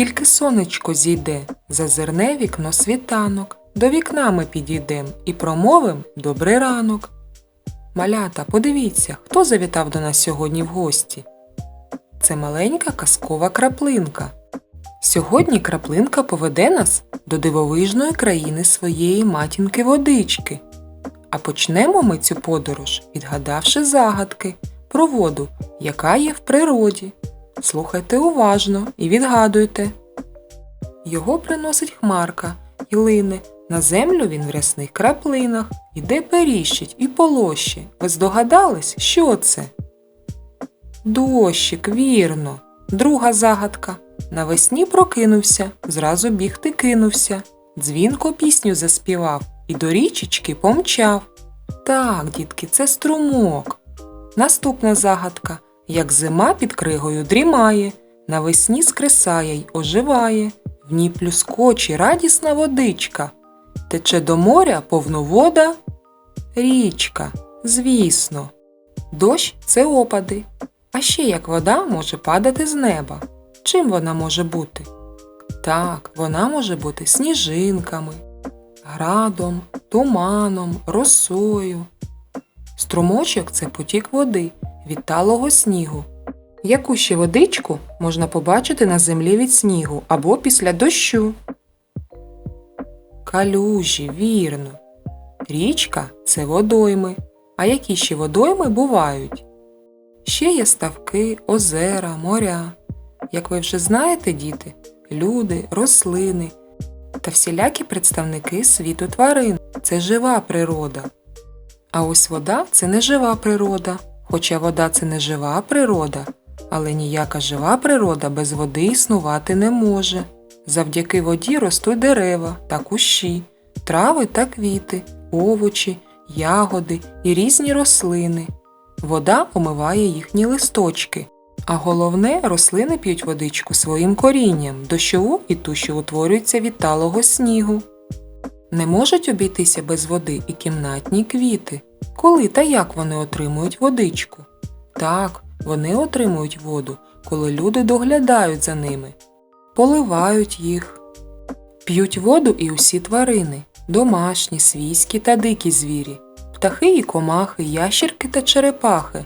тільки сонечко зійде, зазирне вікно світанок, до вікна ми підійдем і промовим добрий ранок. Малята, подивіться, хто завітав до нас сьогодні в гості. Це маленька казкова краплинка. Сьогодні краплинка поведе нас до дивовижної країни своєї матінки водички. А почнемо ми цю подорож, відгадавши загадки про воду, яка є в природі. Слухайте уважно і відгадуйте. Його приносить хмарка і лине. На землю він в рясних краплинах, іде періщить і полоще. Ви здогадались, що це? Дощик, вірно. Друга загадка. Навесні прокинувся, зразу бігти кинувся. Дзвінко пісню заспівав і до річечки помчав. Так, дітки, це струмок. Наступна загадка. Як зима під кригою дрімає, навесні скресає й оживає, в ній плюскочі радісна водичка. Тече до моря повновода річка, звісно. Дощ це опади. А ще як вода може падати з неба. Чим вона може бути? Так, вона може бути сніжинками, градом, туманом, росою. Струмочок це потік води від талого снігу. Яку ще водичку можна побачити на землі від снігу або після дощу? Калюжі, вірно. Річка це водойми. А які ще водойми бувають? Ще є ставки, озера, моря. Як ви вже знаєте, діти, люди, рослини та всілякі представники світу тварин це жива природа. А ось вода це не жива природа. Хоча вода це не жива природа, але ніяка жива природа без води існувати не може. Завдяки воді ростуть дерева та кущі, трави та квіти, овочі, ягоди і різні рослини. Вода омиває їхні листочки, а головне, рослини п'ють водичку своїм корінням, дощову і ту, що утворюється від талого снігу. Не можуть обійтися без води і кімнатні квіти. Коли та як вони отримують водичку? Так, вони отримують воду, коли люди доглядають за ними, поливають їх. П'ють воду і усі тварини домашні, свійські та дикі звірі, птахи і комахи, ящірки та черепахи.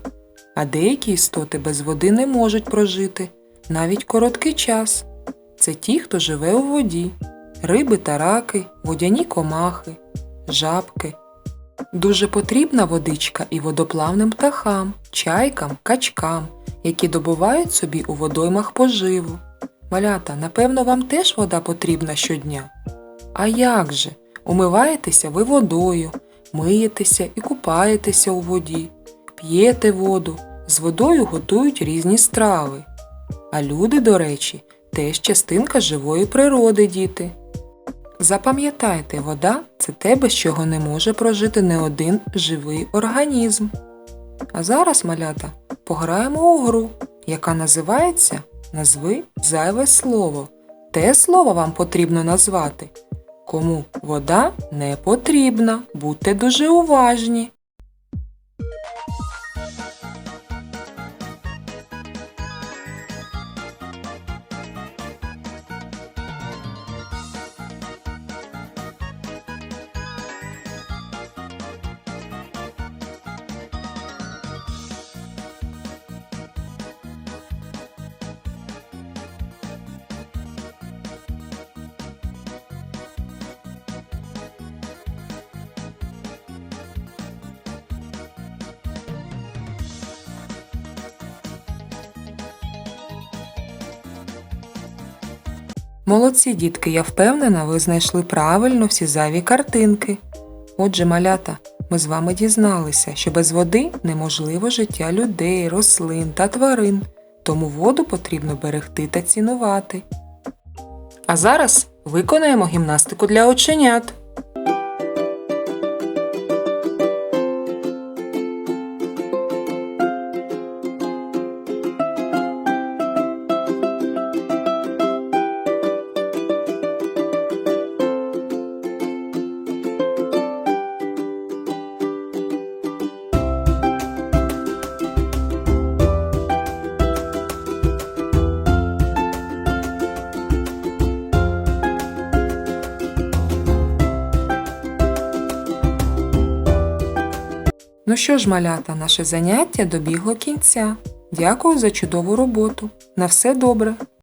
А деякі істоти без води не можуть прожити навіть короткий час. Це ті, хто живе у воді, риби та раки, водяні комахи, жабки. Дуже потрібна водичка і водоплавним птахам, чайкам, качкам, які добувають собі у водоймах поживу. Малята, напевно, вам теж вода потрібна щодня. А як же? Умиваєтеся ви водою, миєтеся і купаєтеся у воді, п'єте воду, з водою готують різні страви. А люди, до речі, теж частинка живої природи, діти. Запам'ятайте, вода це те, без чого не може прожити не один живий організм. А зараз, малята, пограємо у гру, яка називається Назви зайве слово. Те слово вам потрібно назвати. Кому вода не потрібна, будьте дуже уважні. Молодці, дітки, я впевнена, ви знайшли правильно всі зайві картинки. Отже, малята, ми з вами дізналися, що без води неможливо життя людей, рослин та тварин, тому воду потрібно берегти та цінувати. А зараз виконаємо гімнастику для оченят. Ну що ж, малята, наше заняття добігло кінця. Дякую за чудову роботу. На все добре!